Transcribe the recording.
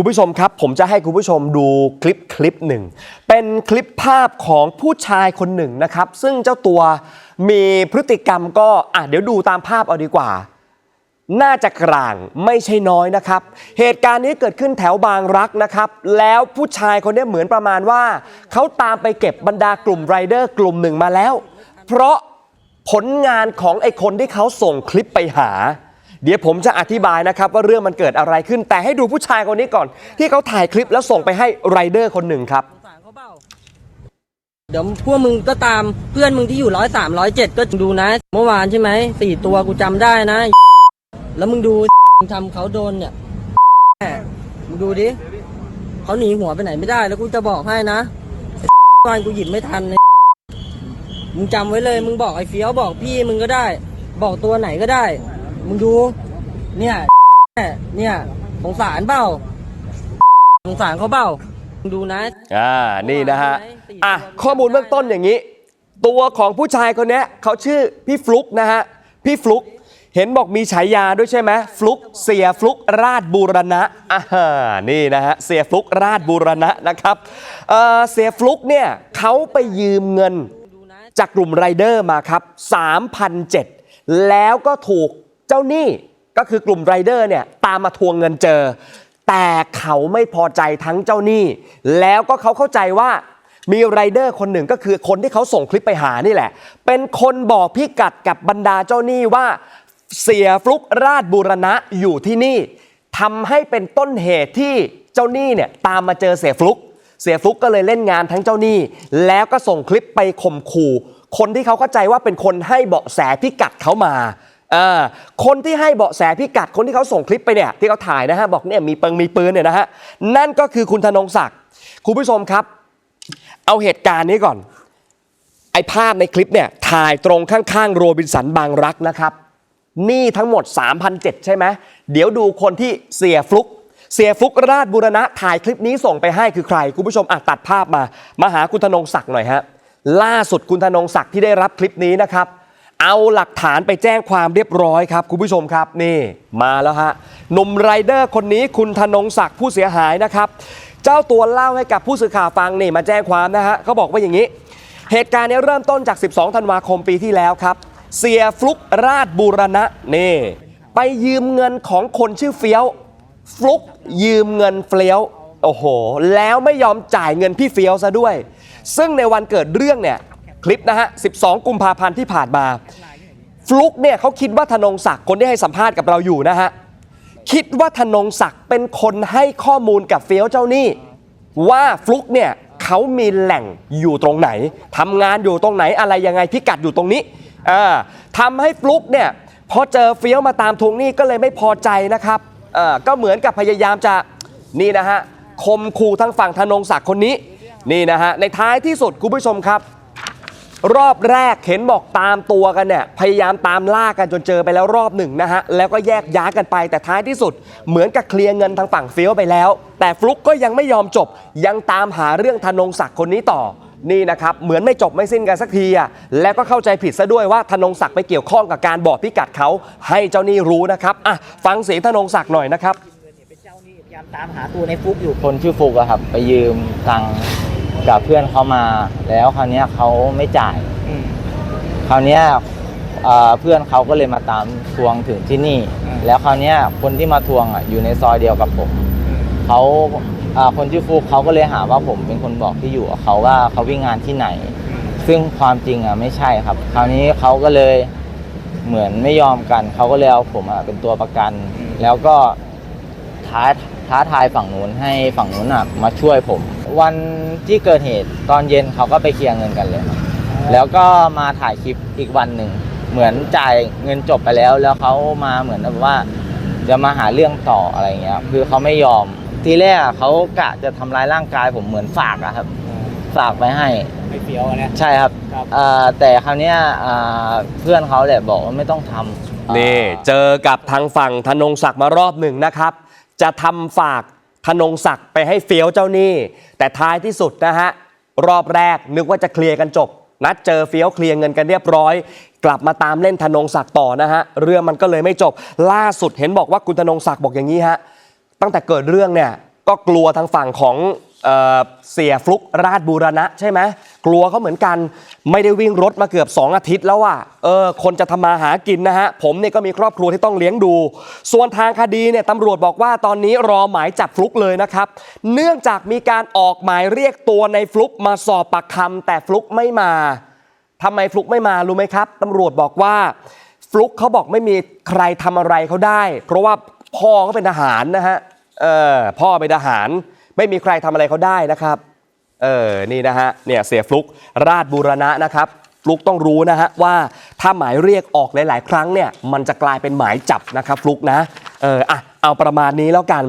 คุณผู้ชมครับ ผมจะให้คุณผู้ชมดูคลิปคลิปหนึ่ง เป็นคลิปภาพของผู้ชายคนหนึ่งนะครับ ซึ่งเจ้าตัวมีพฤติกรรมก็อะเดี๋ยวดูตามภาพเอาดีกว่า น่าจะกลางไม่ใช่น้อยนะครับ เหตุการณ์นี้เกิดขึ้นแถวบางรักนะครับ แล้วผู้ชายคนนี้เหมือนประมาณว่า เขาตามไปเก็บบรรดากลุ่มไรเดอร์กลุ่มหนึ่งมาแล้ว เพราะผลงานของไอ้คนที่เขาส่งคลิปไปหา เดี๋ยวผมจะอธิบายนะครับว่าเรื่องมันเกิดอะไรขึ้น แต่ให้ดูผู้ชายคนนี้ก่อน ที่เขาถ่ายคลิปแล้วส่งไปให้ไรเดอร์คนหนึ่งครับสารเขาเปล่าเดี๋ยวพวกมึงก็ตามเพื่อนมึงที่อยู่ร้อยสามร้อยเจ็ดก็ดูนะ เมื่อวานใช่ไหมสี่ตัวกูจำได้นะ แล้วมึงดูมึงทำเขาโดนเนี่ยแม่มึงดูดิเขาหนีหัวไปไหนไม่ได้ แล้วกูจะบอกให้นะไอ้วันกูหยิบไม่ทันเลยมึงจำไว้เลย มึงบอกไอ้เฟี้ยวบอกพี่มึงก็ได้ บอกตัวไหนก็ได้ มึงดู เนี่ย เนี่ย สงสารเปล่า สงสารเขาเปล่ามึงดูนะ อ่า นี่นะฮะ อะ ข้อมูลเบื้องต้นอย่างนี้ ตัวของผู้ชายคนเนี้ยเขาชื่อพี่ฟลุกนะฮะ พี่ฟลุก เห็นบอกมีฉายาด้วยใช่ไหมฟลุกเสียฟลุกราชบูรณะ อ่า นี่นะฮะ เสียฟลุกราชบูรณะนะครับ เอ่อ เสียฟลุกเนี่ยเขาไปยืมเงินจากกลุ่มไรเดอร์มาครับ3,007แล้วก็ถูก เจ้าหนี้ก็คือกลุ่มไรเดอร์เนี่ยตามมาทวงเงินเจอ แต่เขาไม่พอใจทั้งเจ้าหนี้ แล้วก็เขาเข้าใจว่ามีไรเดอร์คนหนึ่งก็คือคนที่เขาส่งคลิปไปหานี่แหละ เป็นคนบอกพิกัดกับบรรดาเจ้าหนี้ว่าเสียฟลุกราชบูรณะอยู่ที่นี่ทำให้เป็นต้นเหตุที่เจ้าหนี้เนี่ยตามมาเจอเสียฟลุก เสียฟลุกก็เลยเล่นงานทั้งเจ้าหนี้ แล้วก็ส่งคลิปไปข่มขู่ คนที่เขาเข้าใจว่าเป็นคนให้เบาะแสพิกัดเขามาอ่า คนที่ให้เบาะแสพิกัดคนที่เขาส่งคลิปไปเนี่ยที่เขาถ่ายนะฮะบอกเนี่ยมีปิงมีปืนเนี่ยนะฮะนั่นก็คือคุณธนงศักดิ์คุณผู้ชมครับ เอาเหตุการณ์นี้ก่อน ไอ้ภาพในคลิปเนี่ยถ่ายตรงข้างๆ โรบินสันบางรักนะครับ นี้ทั้งหมด 3,007 ใช่ไหมเดี๋ยวดูคนที่เสียฟลุกเสียฟลุกราชบุรณะถ่ายคลิปนี้ส่งไปให้คือใคร คุณผู้ชมอะตัดภาพมา มาหาคุณธนงศักดิ์หน่อยฮะล่าสุดคุณธนงศักดิ์ที่ได้รับคลิปนี้นะครับ เอาหลักฐานไปแจ้งความเรียบร้อยครับ คุณผู้ชมครับนี่มาแล้วฮะหนุ่มไรเดอร์คนนี้คุณธนงศักดิ์ผู้เสียหายนะครับ เจ้าตัวเล่าให้กับผู้สื่อข่าวฟังนี่มาแจ้งความนะฮะเขาบอกว่าอย่างนี้ เหตุการณ์นี้เริ่มต้นจาก 12 ธันวาคมปีที่แล้วครับ เสียฟลุกราชบูรณะนี่ไปยืมเงินของคนชื่อเฟี้ยว ฟลุกยืมเงินเฟี้ยวโอ้โห แล้วไม่ยอมจ่ายเงินพี่เฟี้ยวซะด้วย ซึ่งในวันเกิดเรื่องเนี่ย คลิปนะฮะ 12 กุมภาพันธ์ที่ผ่านมา ฟลุกเนี่ยเขาคิดว่าธนงศักดิ์คนที่ให้สัมภาษณ์กับเราอยู่นะฮะ คิดว่าธนงศักดิ์เป็นคนให้ข้อมูลกับเฟี้ยวเจ้าหนี้ ว่าฟลุกเนี่ยเขามีแหล่งอยู่ตรงไหนทำงานอยู่ตรงไหนอะไรยังไงพิกัดอยู่ตรงนี้อ่าทำให้ฟลุกเนี่ยพอเจอเฟี้ยวมาตามทวงหนี้ก็เลยไม่พอใจนะครับก็เหมือนกับพยายามจะนี่นะฮะคมขู่ทางฝั่งธนงศักดิ์คนนี้นี่นะฮะในท้ายที่สุดคุณผู้ชมครับ รอบแรกเห็นบอกตามตัวกันเนี่ยพยายามตามล่ากันจนเจอไปแล้วรอบหนึ่งนะฮะแล้วก็แยกย้ายกันไปแต่ท้ายที่สุด เหมือนกับเคลียร์เงินทางฝั่งเฟี้ยวไปแล้ว แต่ฟลุกก็ยังไม่ยอมจบ ยังตามหาเรื่องธนงศักดิ์คนนี้ต่อนี่นะครับเหมือนไม่จบไม่สิ้นกันสักทีอะแล้วก็เข้าใจผิดซะด้วยว่าธนงศักดิ์ไปเกี่ยวข้องกับการบอกพิกัดเขาให้เจ้าหนี้รู้นะครับอะฟังเสียงธนงศักดิ์หน่อยนะครับเป็นเจ้าหนี้พยายามตามหาตัวในฟุกอยู่คนชื่อฟุกอะครับ ไปยืมตังค์ กับเพื่อนเขามา แล้วคราวเนี้ยเขาไม่จ่ายคราวเนี้ยเอ่อเพื่อนเขาก็เลยมาตามทวงถึงที่นี่แล้วคราวเนี้ยคนที่มาทวงอะอยู่ในซอยเดียวกับผมเขาเอ่อคนชื่อฟุกเขาก็เลยหาว่าผมเป็นคนบอกที่อยู่กับเขาว่าเขาวิ่งงานที่ไหนซึ่งความจริงอะไม่ใช่ครับ คราวนี้เขาก็เลยเหมือนไม่ยอมกัน เขาก็เลยเอาผมอะเป็นตัวประกัน แล้วก็ท้าท้าทายฝั่งนู้นให้ฝั่งนู้นอะมาช่วยผม วันที่เกิดเหตุตอนเย็นเขาก็ไปเคลียร์เงินกันเลยครับแล้วก็มาถ่ายคลิปอีกวันหนึ่ง เหมือนจ่ายเงินจบไปแล้ว แล้วเขามาเหมือนแบบว่า จะมาหาเรื่องต่ออะไรเงี้ยคือเขาไม่ยอม ทีแรกอะเขากะจะทำร้ายร่างกายผมเหมือนฝากอะครับ ฝากไปให้ไม่เฟี้ยวอะนะ ใช่ครับครับอ่าแต่คราวเนี้ยอ่าเพื่อนเขาแหละบอกว่าไม่ต้องทำนี่ เจอกับทางฝั่งธนงศักดิ์มารอบหนึ่งนะครับ จะทำฝาก ธนงศักดิ์ไปให้เฟี้ยวเจ้าหนี้ แต่ท้ายที่สุดนะฮะ รอบแรกนึกว่าจะเคลียร์กันจบ นัดเจอเฟี้ยวเคลียร์เงินกันเรียบร้อย กลับมาตามเล่นธนงศักดิ์ต่อนะฮะ เรื่องมันก็เลยไม่จบ ล่าสุดเห็นบอกว่าคุณธนงศักดิ์บอกอย่างนี้ฮะ ตั้งแต่เกิดเรื่องเนี่ยก็กลัวทางฝั่งของเอ่อเสียฟลุกราชบูรณะใช่ไหม กลัวเขาเหมือนกัน ไม่ได้วิ่งรถมาเกือบ 2 อาทิตย์แล้วอะเออคนจะทำมาหากินนะฮะ ผมเนี่ยก็มีครอบครัวที่ต้องเลี้ยงดู ส่วนทางคดีเนี่ยตำรวจบอกว่าตอนนี้รอหมายจับฟลุกเลยนะครับ เนื่องจากมีการออกหมายเรียกตัวในฟลุกมาสอบปากคำแต่ฟลุกไม่มาทำไมฟลุกไม่มารู้ไหมครับตำรวจบอกว่าฟลุกเขาบอกไม่มีใครทำอะไรเขาได้ เพราะว่าพ่อเขาเป็นทหารนะฮะเออพ่อเป็นทหาร ไม่มีใครทำอะไรเขาได้นะครับ เออ นี่นะฮะ เนี่ยเสียฟลุกราชบูรณะนะครับฟลุกต้องรู้นะฮะว่าถ้าหมายเรียกออกหลาย ๆ ครั้งเนี่ยมันจะกลายเป็นหมายจับนะครับฟลุกนะ เอออะเอาประมาณนี้แล้วกัน